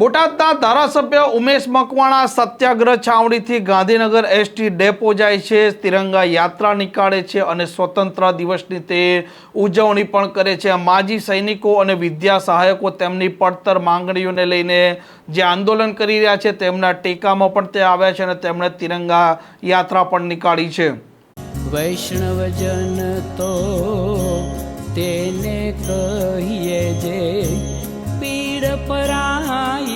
બોટાદના ધારાસભ્ય ઉમેશ મકવાણા સત્યાગ્રહ છાવણીથી ગાંધીનગર એસટી ડેપો જાય છે, તિરંગા યાત્રા નીકાળે છે અને સ્વતંત્ર દિવસની તે ઉજવણી પણ કરે છે. માજી સૈનિકો અને વિદ્યા સહાયકો તેમની પડતર માંગણીઓને લઈને જે આંદોલન કરી રહ્યા છે, તેમના ટેકામાં પણ તે આવ્યા છે અને તેમણે તિરંગા યાત્રા પણ નીકાળી છે. વૈષ્ણવજન તો તેને કહીએ જે પીડ પરાઈ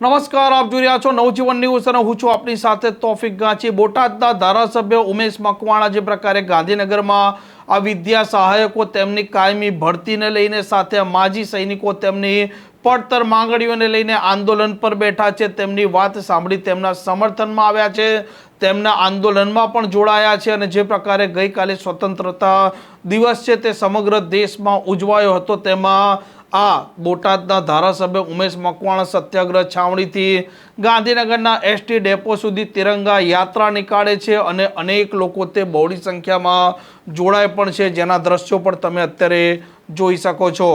નમસ્કાર, આપ જોઈ રહ્યા છો નવજીવન ન્યૂઝ અને હું છું આપની સાથે તોફિક ગાંચી. બોટાદના ધારાસભ્ય ઉમેશ મકવાણા જે પ્રકારે ગાંધીનગરમાં આ વિદ્યા સહાયકો તેમની કાયમી ભરતીને લઈને સાથે માજી સૈનિકો તેમની પડતર માંગણીઓને લઈને આંદોલન પર બેઠા છે. તેમની વાત સાંભળી તેમના સમર્થનમાં આવ્યા છે. તેમના આંદોલનમાં પણ જોડાયા છે અને જે પ્રકારે ગઈકાલે સ્વતંત્રતા દિવસ છે તે સમગ્ર દેશમાં ઉજવાયો હતો. તેમાં આ બોટાદના ધારાસભ્ય ઉમેશ મકવાણા સત્યાગ્રહ છાવણીથી ગાંધીનગરના એસટી ડેપો સુધી તિરંગા યાત્રા નીકાળે છે અને અનેક લોકો તે બહોળી સંખ્યામાં જોડાય પણ છે. જેના દ્રશ્યો પણ તમે અત્યારે જોઈ શકો છો.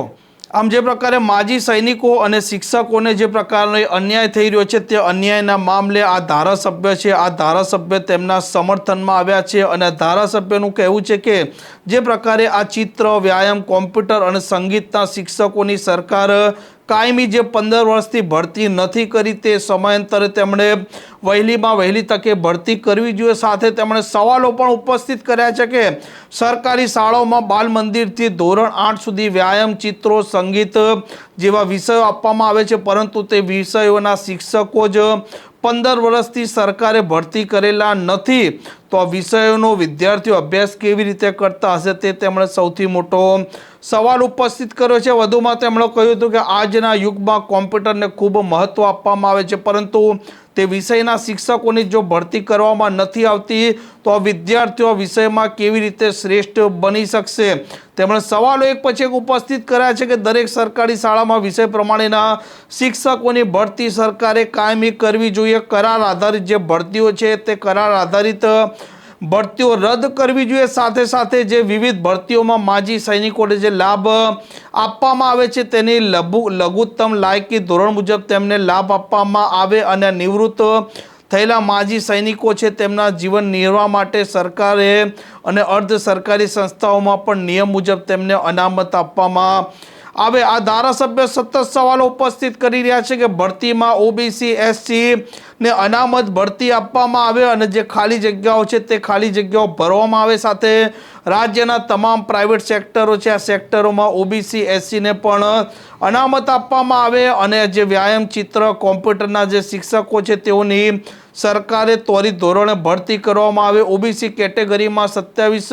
આમ જે પ્રકારે માજી સૈનિકો અને શિક્ષકોને જે પ્રકારનો અન્યાય થઈ રહ્યો છે તે અન્યાયના મામલે આ ધારાસભ્ય છે, આ ધારાસભ્ય તેમના સમર્થનમાં આવ્યા છે અને ધારાસભ્યનું કહેવું છે કે જે પ્રકારે આ ચિત્ર, વ્યાયામ, કોમ્પ્યુટર અને સંગીતના શિક્ષકોની સરકાર કાયમી જે પંદર વર્ષથી ભરતી નથી કરી તે સમયાંતરે તેમણે વહેલીમાં વહેલી તકે ભરતી કરવી જોઈએ. સાથે તેમણે સવાલો પણ ઉપસ્થિત કર્યા છે કે સરકારી શાળાઓમાં બાલ મંદિરથી ધોરણ આઠ સુધી વ્યાયામ, ચિત્રો, સંગીત જેવા વિષયો આપવામાં આવે છે, પરંતુ તે વિષયોના શિક્ષકો જ પંદર વર્ષથી સરકારે ભરતી કરેલા નથી. તો આ વિષયોનો વિદ્યાર્થીઓ અભ્યાસ કેવી રીતે કરતા હશે તે તેમણે સૌથી મોટો સવાલ ઉપસ્થિત કર્યો છે. વધુમાં તેમણે કહ્યું હતું કે આજના યુગમાં કોમ્પ્યુટરને ખૂબ મહત્ત્વ આપવામાં આવે છે, પરંતુ તે વિષયના શિક્ષકોની જો ભરતી કરવામાં નથી આવતી, તો વિદ્યાર્થીઓ વિષયમાં કેવી રીતે શ્રેષ્ઠ બની શકશે? તેમણે સવાલો એક પછી એક ઉપસ્થિત કર્યા છે કે દરેક સરકારી શાળામાં વિષય પ્રમાણેના શિક્ષકોની ભરતી સરકારે કાયમી કરવી જોઈએ. કરાર આધારિત જે ભરતીઓ છે તે કરાર આધારિત ભરતીઓ રદ કરવી જોઈએ. સાથે સાથે જે વિવિધ ભરતીઓમાં માજી સૈનિકોને જે લાભ આપવામાં આવે છે તેની લઘુ, લઘુત્તમ લાયકી ધોરણ મુજબ તેમને લાભ આપવામાં આવે અને નિવૃત્ત થયેલા માજી સૈનિકો છે તેમના જીવન નિર્વાહ માટે સરકારે અને અર્ધ સરકારી સંસ્થાઓમાં પણ નિયમ મુજબ તેમને અનામત આપવામાં આવે, આ ધારાસભ્ય સતત સવાલો ઉપસ્થિત કરી રહ્યા છે કે ભરતીમાં ઓબીસી, એસસી ને અનામત ભરતી આપવામાં આવે અને જે ખાલી જગ્યાઓ છે તે ખાલી જગ્યાઓ ભરવામાં આવે સાથે રાજ્યના તમામ પ્રાઇવેટ સેક્ટરો છે, આ સેક્ટરોમાં ઓબીસી એસસીને પણ અનામત આપવામાં આવે અને જે વ્યાયામ ચિત્ર, કોમ્પ્યુટરના જે શિક્ષકો છે તેઓની સરકારે ત્વરિત ધોરણે ભરતી કરવામાં આવે. ઓબીસી કેટેગરીમાં સત્યાવીસ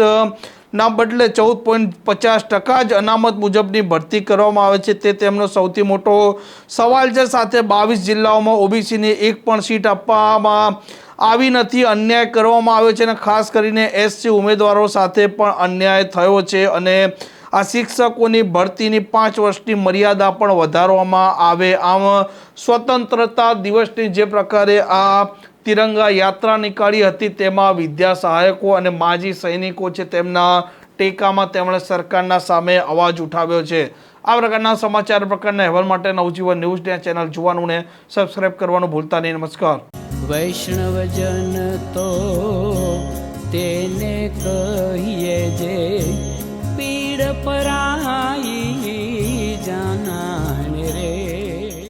ના બદલે ચૌદ પોઈન્ટ પચાસ ટકા જ અનામત મુજબની ભરતી કરવામાં આવે છે. તે તેમનો સૌથી મોટો સવાલ છે. સાથે બાવીસ જિલ્લાઓમાં ઓબીસીની એક પણ સીટ આપવામાં આવી નથી. અન્યાય કરવામાં આવ્યો છે અને ખાસ કરીને એસસી ઉમેદવારો સાથે પણ અન્યાય થયો છે અને આ શિક્ષકોની ભરતીની પાંચ વર્ષની મર્યાદા પણ વધારવામાં આવે. આમ સ્વતંત્રતા દિવસની જે પ્રકારે આ તિરંગા યાત્રા નીકાળી હતી. તેમાં વિદ્યા સહાયકો અને માજી સૈનિકો છે. તેમના ટેકામાં તેમણે સરકારના સામે અવાજ ઉઠાવ્યો છે. આ પ્રકારના સમાચાર પ્રકારના અહેવાલ માટે નવજીવન ન્યૂઝ ચેનલ જોવાનું ને સબસ્ક્રાઇબ કરવાનું ભૂલતા નહીં. નમસ્કાર. વૈષ્ણવજન તો તેને કહીએ જે પીડ પરાઈ